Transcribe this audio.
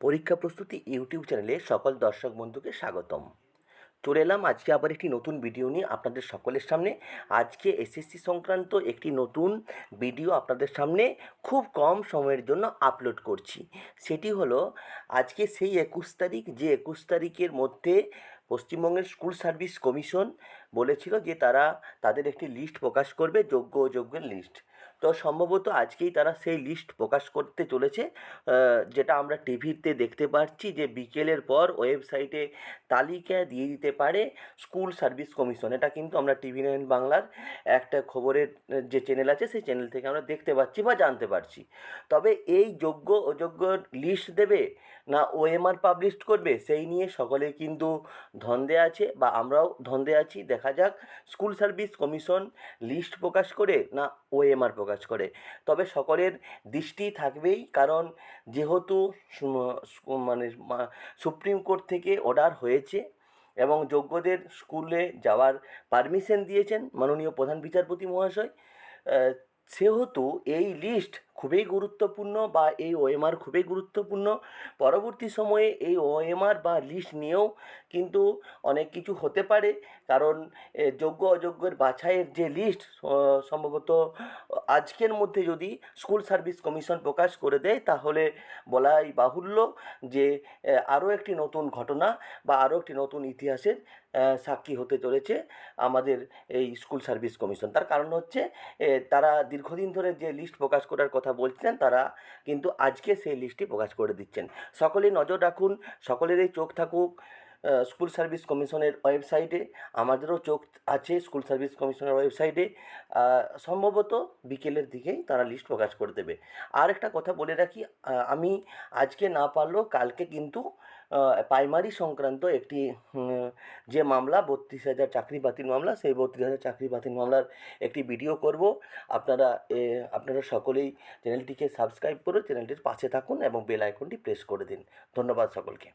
পরীক্ষা প্রস্তুতি ইউটিউব চ্যানেলে সকল দর্শক বন্ধুকে স্বাগতম। চলে এলাম আজকে আবার একটি নতুন ভিডিও নিয়ে আপনাদের সকলের সামনে। আজকে এসএসসি সংক্রান্ত একটি নতুন ভিডিও আপনাদের সামনে খুব কম সময়ের জন্য আপলোড করছি। সেটি হলো, আজকে সেই একুশ তারিখ, যে একুশ তারিখের মধ্যে পশ্চিমবঙ্গের স্কুল সার্ভিস কমিশন বলেছিল যে তারা তাদের একটি লিস্ট প্রকাশ করবে, যোগ্য অযোগ্যের লিস্ট। তো সম্ভবত আজকেই তারা সেই লিস্ট প্রকাশ করতে চলেছে। যেটা আমরা টিভিতে দেখতে পাচ্ছি যে বিকেলের পর ওয়েবসাইটে তালিকা দিয়ে দিতে পারে স্কুল সার্ভিস কমিশন এটা কিন্তু আমরা টিভি নাইন বাংলার একটা খবরের, যে চ্যানেল আছে সেই চ্যানেল থেকে আমরা দেখতে পাচ্ছি বা জানতে পারছি। তবে এই যোগ্য, অযোগ্য লিস্ট দেবে না ওএমআর পাবলিশ করবে, সেই নিয়ে সকলে কিন্তু ধন্দে আছে বা আমরাও ধন্দে আছি। দেখা যাক স্কুল সার্ভিস কমিশন লিস্ট প্রকাশ করে না ওএমআর প্রকাশ করে। তবে সকলের দৃষ্টি থাকবেই, কারণ যেহেতু মানে সুপ্রিম কোর্ট থেকে অর্ডার হয়েছে এবং যোগ্যদের স্কুলে যাওয়ার পারমিশন দিয়েছেন মাননীয় প্রধান বিচারপতি মহাশয় সেহেতু এই লিস্ট খুবই গুরুত্বপূর্ণ বা এই ওএমআর খুবই গুরুত্বপূর্ণ, পরবর্তী সময়ে এই ওএমআর বা লিস্ট নিয়েও কিন্তু অনেক কিছু হতে পারে। কারণ যোগ্য অযোগ্যের বাছাইয়ের যে লিস্ট সম্ভবত আজকের মধ্যে যদি স্কুল সার্ভিস কমিশন প্রকাশ করে দেয়, তাহলে বলাই বাহুল্য যে আরও একটি নতুন ঘটনা বা আরও একটি নতুন ইতিহাসের সাক্ষী হতে চলেছে আমাদের এই স্কুল সার্ভিস কমিশন। তার কারণ হচ্ছে তারা দীর্ঘদিন ধরে যে লিস্ট প্রকাশ করার কথা বলছিলেন তারা কিন্তু আজকে সেই লিস্টটি প্রকাশ করে দিচ্ছেন। সকলেই নজর রাখুন, সকলেরই চোখ থাকুক স্কুল সার্ভিস কমিশনের ওয়েবসাইটে, আমাদেরও চোখ আছে স্কুল সার্ভিস কমিশনের ওয়েবসাইটে। সম্ভবত বিকেলের দিকেই তারা লিস্ট প্রকাশ করে দেবে। আর একটা কথা বলে রাখি আমি আজকে না পারলেও কালকে কিন্তু প্রাইমারি সংক্রান্ত একটি যে মামলা, বত্রিশ হাজার চাকরি বাতিল মামলা, সেই বত্রিশ হাজার চাকরি বাতিল মামলার একটি ভিডিও করব। আপনারা আপনারা সকলেই চ্যানেলটিকে সাবস্ক্রাইব করে চ্যানেলটির পাশে থাকুন এবং বেল আইকনটি প্রেস করে দিন। ধন্যবাদ সকলকে।